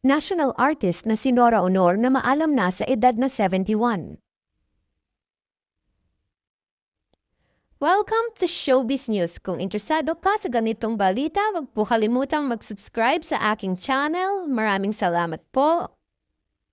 national artist na si Nora Honor na maalam na sa edad na 71. Welcome to Showbiz News. Kung interesado ka sa ganitong balita, huwag po kalimutang mag-subscribe sa aking channel. Maraming salamat po.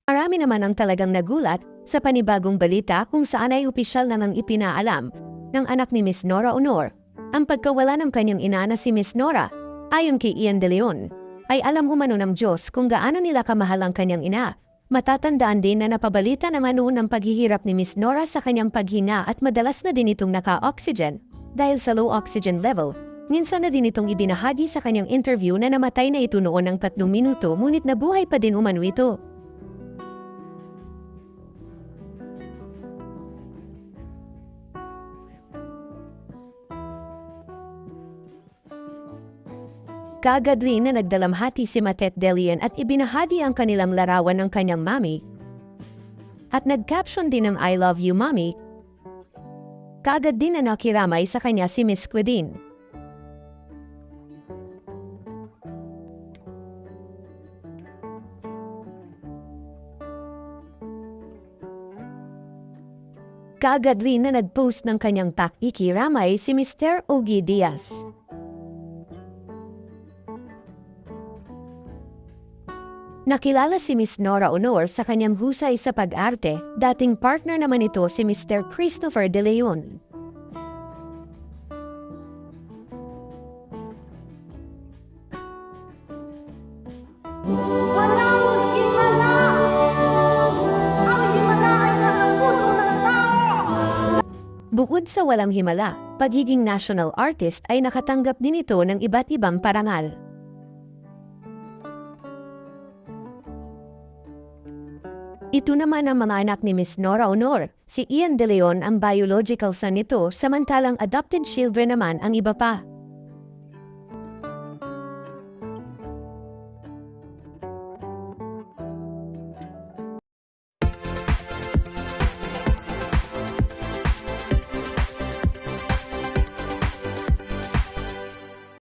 Marami naman ang talagang nagulat sa panibagong balita kung saan ay opisyal na nang ipinaalam ng anak ni Miss Nora Honor ang pagkawala ng kanyang ina na si Miss Nora. Ayon kay Ian De Leon, ay alam umano ng Diyos kung gaano nila kamahal ang kanyang ina. Matatandaan din na napabalita naman noon ang paghihirap ni Miss Nora sa kanyang paghina at madalas na din itong naka-oxygen dahil sa low oxygen level. Minsan na din itong ibinahagi sa kanyang interview na namatay na ito noon ng tatlong minuto ngunit nabuhay pa din umano ito. Kaagad rin na nagdalamhati si Matet Delian at ibinahagi ang kanilang larawan ng kanyang mami. At nag-caption din ng I love you mommy. Kaagad din na nakiramay sa kanya si Miss Quedin. Kaagad rin na nag-post ng kanyang pakikiramay si Mr. Ogie Diaz. Nakilala si Miss Nora Honor sa kanyang husay sa pag-arte, dating partner naman ito si Mr. Christopher De Leon. Bukod sa walang himala, pagiging national artist ay nakatanggap din ito ng iba't ibang parangal. Ito naman ang mga anak ni Miss Nora Honor. Si Ian De Leon ang biological son nito, samantalang adopted children naman ang iba pa.